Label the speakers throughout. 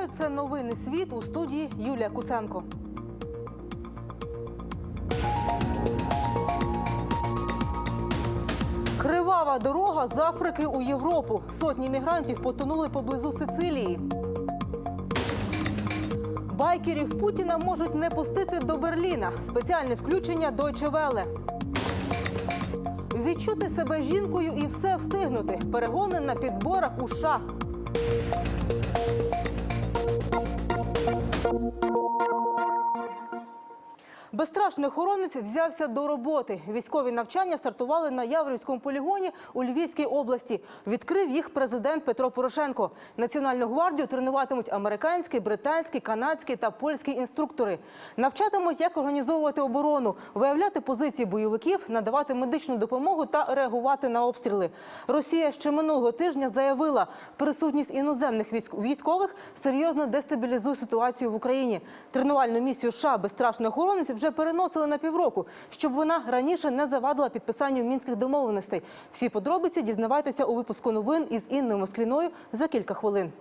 Speaker 1: Вітаю, це новини світ у студії Юлія Куценко. Кривава дорога з Африки у Європу. Сотні мігрантів потонули поблизу Сицилії. Байкерів Путіна можуть не пустити до Берліна. Спеціальне включення Deutsche Welle. Відчути себе жінкою і все встигнути. Перегони на підборах у США. Безстрашний охоронець взявся до роботи. Військові навчання стартували на Яворівському полігоні у Львівській області. Відкрив їх президент Петро Порошенко. Національну гвардію тренуватимуть американські, британські, канадські та польські інструктори. Навчатимуть, як організовувати оборону, виявляти позиції бойовиків, надавати медичну допомогу та реагувати на обстріли. Росія ще минулого тижня заявила, присутність іноземних військ- військових серйозно дестабілізує ситуацію в Україні. Тренувальну місію США безстрашний охоронець вже переносили на півроку, щоб вона раніше не завадила підписанню мінських домовленостей. Всі подробиці дізнавайтеся у випуску новин із Інною Москвіною за кілька хвилин.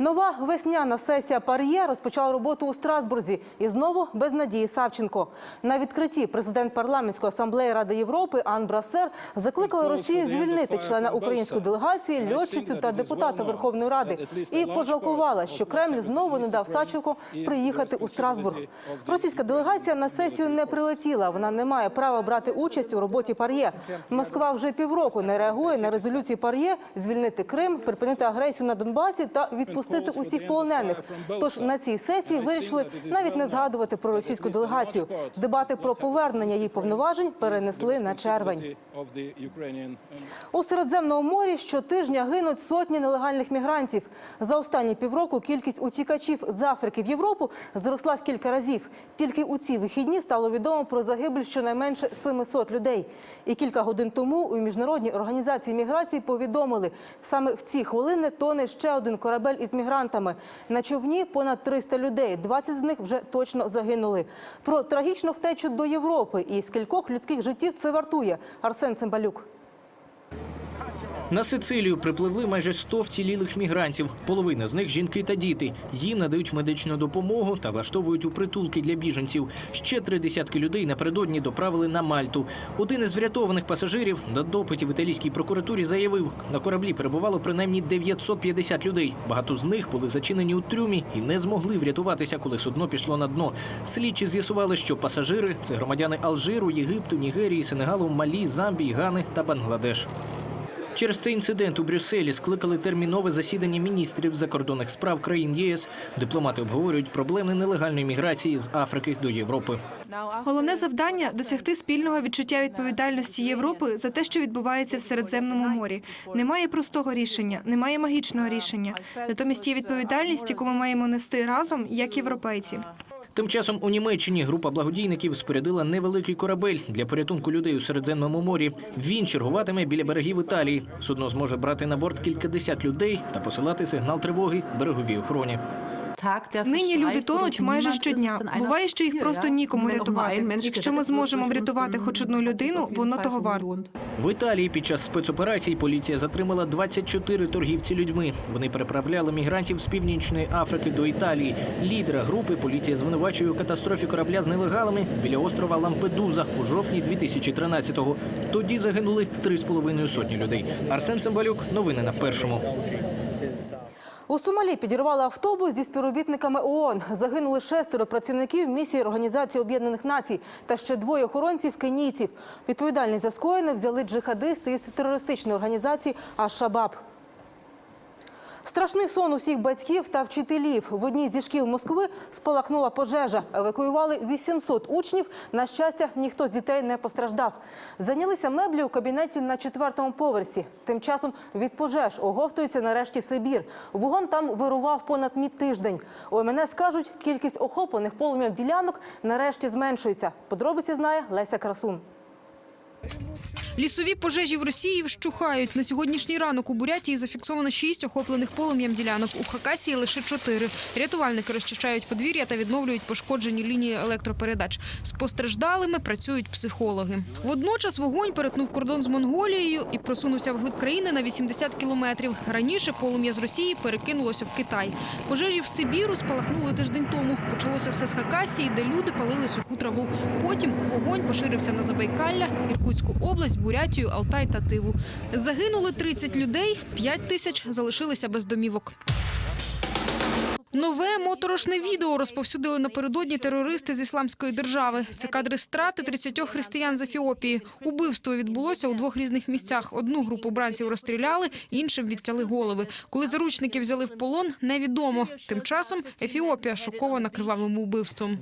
Speaker 1: Нова весняна сесія Пар'є розпочала роботу у Страсбурзі. І знову без Надії Савченко. На відкритті президент парламентської асамблеї Ради Європи Ан Брасер закликала Росію звільнити члена української делегації, льотчицю та депутата Верховної Ради і пожалкувала, що Кремль знову не дав Савченко приїхати у Страсбург. Російська делегація на сесію не прилетіла. Вона не має права брати участь у роботі Пар'є. Москва вже півроку не реагує на резолюції Пар'є звільнити Крим, припинити агресію на Донбасі та відпустити усіх полонених. Тож на цій сесії вирішили навіть не згадувати про російську делегацію. Дебати про повернення її повноважень перенесли на червень. У Середземному морі щотижня гинуть сотні нелегальних мігрантів. За останні півроку кількість утікачів з Африки в Європу зросла в кілька разів. Тільки у ці вихідні стало відомо про загибель щонайменше 700 людей. І кілька годин тому у міжнародній організації міграції повідомили, саме в ці хвилини тоне ще один корабель із мігрантами. На човні понад 300 людей. 20 з них вже точно загинули. Про трагічну втечу до Європи і скількох людських життів це вартує. Арсен Цимбалюк.
Speaker 2: На Сицилію припливли майже 100 вцілілих мігрантів. Половина з них жінки та діти. Їм надають медичну допомогу та влаштовують у притулки для біженців. Ще три десятки людей напередодні доправили на Мальту. Один із врятованих пасажирів на допиті в італійській прокуратурі заявив, на кораблі перебувало принаймні 950 людей. Багато з них були зачинені у трюмі і не змогли врятуватися, коли судно пішло на дно. Слідчі з'ясували, що пасажири це громадяни Алжиру, Єгипту, Нігерії, Сенегалу, Малі, Замбії, Гани та Бангладеш. Через цей інцидент у Брюсселі скликали термінове засідання міністрів закордонних справ країн ЄС. Дипломати обговорюють проблеми нелегальної міграції з Африки до Європи.
Speaker 3: Головне завдання досягти спільного відчуття відповідальності Європи за те, що відбувається в Середземному морі. Немає простого рішення, немає магічного рішення. Натомість є відповідальність, яку ми маємо нести разом як європейці.
Speaker 2: Тим часом у Німеччині група благодійників спорядила невеликий корабель для порятунку людей у Середземному морі. Він чергуватиме біля берегів Італії. Судно зможе брати на борт кількадесят людей та посилати сигнал тривоги береговій охороні.
Speaker 3: Нині люди тонуть майже щодня. Буває, що їх просто нікому рятувати. Якщо ми зможемо врятувати хоч одну людину, воно того варто.
Speaker 2: В Італії під час спецоперації поліція затримала 24 торгівці людьми. Вони переправляли мігрантів з північної Африки до Італії. Лідера групи поліція звинувачує у катастрофі корабля з нелегалами біля острова Лампедуза у жовтні 2013-го. Тоді загинули 3,5 сотні людей. Арсен Цимбалюк, новини на першому.
Speaker 1: У Сомалі підірвали автобус зі співробітниками ООН. Загинули шестеро працівників місії Організації Об'єднаних Націй та ще двоє охоронців кенійців. Відповідальність за скоєне взяли джихадисти із терористичної організації Аш-Шабаб. Страшний сон усіх батьків та вчителів. В одній зі шкіл Москви спалахнула пожежа. Евакуювали 800 учнів. На щастя, ніхто з дітей не постраждав. Зайнялися меблі у кабінеті на четвертому поверсі. Тим часом від пожеж оговтується нарешті Сибір. Вогонь там вирував понад мій тиждень. У МНС кажуть, кількість охоплених полум'ям ділянок нарешті зменшується. Подробиці знає Леся Красун.
Speaker 4: Лісові пожежі в Росії вщухають. На сьогоднішній ранок у Бурятії зафіксовано шість охоплених полум'ям ділянок. У Хакасії лише чотири. Рятувальники розчищають подвір'я та відновлюють пошкоджені лінії електропередач. З постраждалими працюють психологи. Водночас вогонь перетнув кордон з Монголією і просунувся вглиб країни на 80 кілометрів. Раніше полум'я з Росії перекинулося в Китай. Пожежі в Сибіру спалахнули тиждень тому. Почалося все з Хакасії, де люди палили суху траву. Потім вогонь поширився на Забайкалля, Іркутську область, Бурятію, Алтай та Тиву. Загинули 30 людей, 5 тисяч залишилися без домівок. Нове моторошне відео розповсюдили напередодні терористи з ісламської держави. Це кадри страти 30 християн з Ефіопії. Убивство відбулося у двох різних місцях. Одну групу бранців розстріляли, іншим відтяли голови. Коли заручники взяли в полон, невідомо. Тим часом Ефіопія шокована кривавим убивством.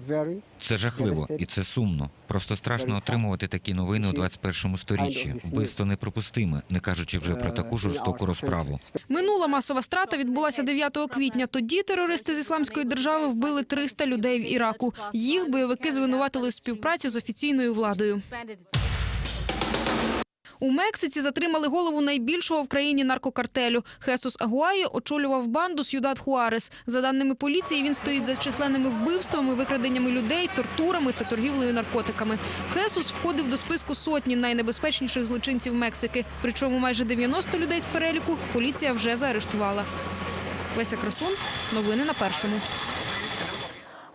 Speaker 5: Це жахливо і це сумно. Просто страшно отримувати такі новини у 21 сторіччі. Вбивство неприпустиме, не кажучи вже про таку жорстоку розправу.
Speaker 4: Минула масова страта відбулася 9 квітня. Тоді терористи з ісламської держави вбили 300 людей в Іраку. Їх бойовики звинуватили в співпраці з офіційною владою. У Мексиці затримали голову найбільшого в країні наркокартелю. Хесус Агуайо очолював банду Сюдад Хуарес. За даними поліції, він стоїть за численними вбивствами, викраденнями людей, тортурами та торгівлею наркотиками. Хесус входив до списку сотні найнебезпечніших злочинців Мексики. Причому майже 90 людей з переліку поліція вже заарештувала. Леся Красун. Новини на першому.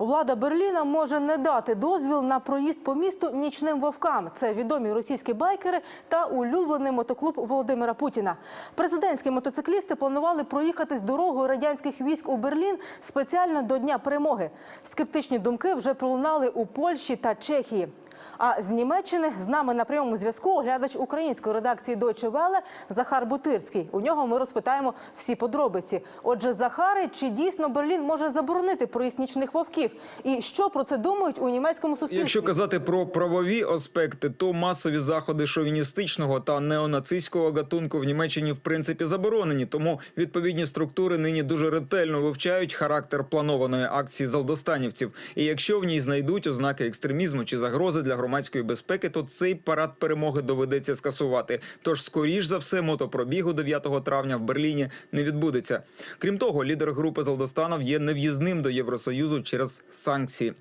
Speaker 1: Влада Берліна може не дати дозвіл на проїзд по місту нічним вовкам. Це відомі російські байкери та улюблений мотоклуб Володимира Путіна. Президентські мотоциклісти планували проїхатись дорогою радянських військ у Берлін спеціально до Дня перемоги. Скептичні думки вже пролунали у Польщі та Чехії. А з Німеччини з нами на прямому зв'язку оглядач української редакції Deutsche Welle Захар Бутирський. У нього ми розпитаємо всі подробиці. Отже, Захари, чи дійсно Берлін може заборонити проїзд вовків? І що про це думають у німецькому суспільстві?
Speaker 6: Якщо казати про правові аспекти, то масові заходи шовіністичного та неонацистського гатунку в Німеччині в принципі заборонені. Тому відповідні структури нині дуже ретельно вивчають характер планованої акції залдостанівців. І якщо в ній знайдуть ознаки екстремізму чи загрози для громадської безпеки, то цей парад перемоги доведеться скасувати. Тож, скоріш за все, мотопробігу 9 травня в Берліні не відбудеться. Крім того, лідер групи Залдостанов є нев'їзним до Євросоюзу через санкції.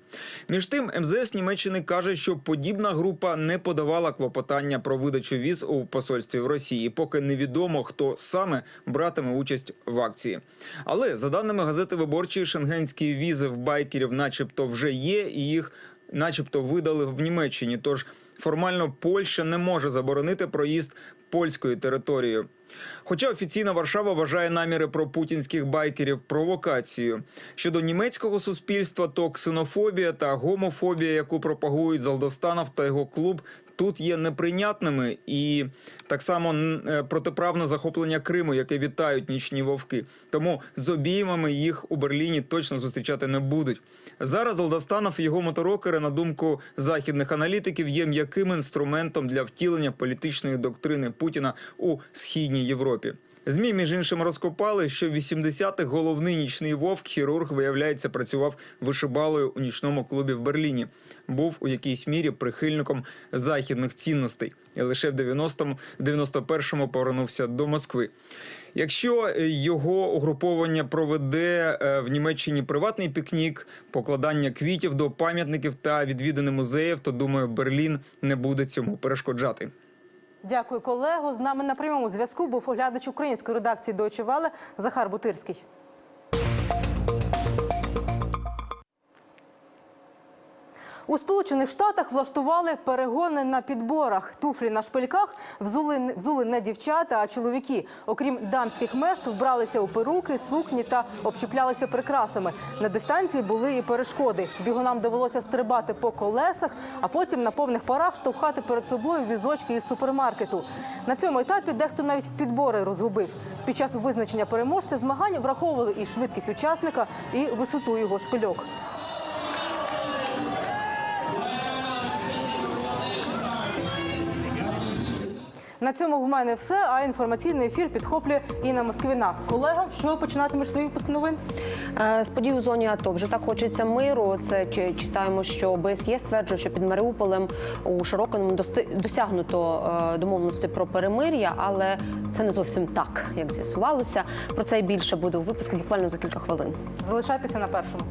Speaker 6: Між тим, МЗС Німеччини каже, що подібна група не подавала клопотання про видачу віз у посольстві в Росії, поки невідомо хто саме братиме участь в акції. Але за даними газети виборчої, шенгенські візи в байкерів, начебто, вже є, і їх, начебто, видали в Німеччині. Тож формально Польща не може заборонити проїзд польською територією. Хоча офіційна Варшава вважає наміри про путінських байкерів провокацією. Щодо німецького суспільства, то ксенофобія та гомофобія, яку пропагують Залдостанов та його клуб, тут є неприйнятними і так само е, протиправне захоплення Криму, яке вітають нічні вовки. Тому з обіймами їх у Берліні точно зустрічати не будуть. Зараз Залдостанов і його моторокери, на думку західних аналітиків, є м'яким інструментом для втілення політичної доктрини Путіна у східній Європі. ЗМІ, між іншим, розкопали, що в 80-х головний нічний вовк, хірург, виявляється, працював вишибалою у нічному клубі в Берліні. Був у якійсь мірі прихильником західних цінностей. І лише в 90-му, 91-му повернувся до Москви. Якщо е, його угруповання проведе е, в Німеччині приватний пікнік, покладання квітів до пам'ятників та відвідини музеїв, то думаю, Берлін не буде цьому перешкоджати.
Speaker 1: Дякую, колего. З нами на прямому зв'язку був оглядач української редакції Deutsche Welle Захар Бутирський. У Сполучених Штатах влаштували перегони на підборах. Туфлі на шпильках взули, взули не дівчата, а чоловіки. Окрім дамських мешт, вбралися у перуки, сукні та обчіплялися прикрасами. На дистанції були і перешкоди. Бігунам довелося стрибати по колесах, а потім на повних парах штовхати перед собою візочки із супермаркету. На цьому етапі дехто навіть підбори розгубив. Під час визначення переможця змагань враховували і швидкість учасника, і висоту його шпильок. На цьому в мене все. А інформаційний ефір підхоплює Інна Москвіна. Колега, що починатимеш свій випуск новин?
Speaker 7: Е, З подій у зоні АТО вже так хочеться миру. Це чи- читаємо, що ОБСЄ стверджує, що під Маріуполем у Широкиному дости- досягнуто е, домовленості про перемир'я, але це не зовсім так, як з'ясувалося. Про це і більше буде у випуску буквально за кілька хвилин.
Speaker 1: Залишайтеся на першому.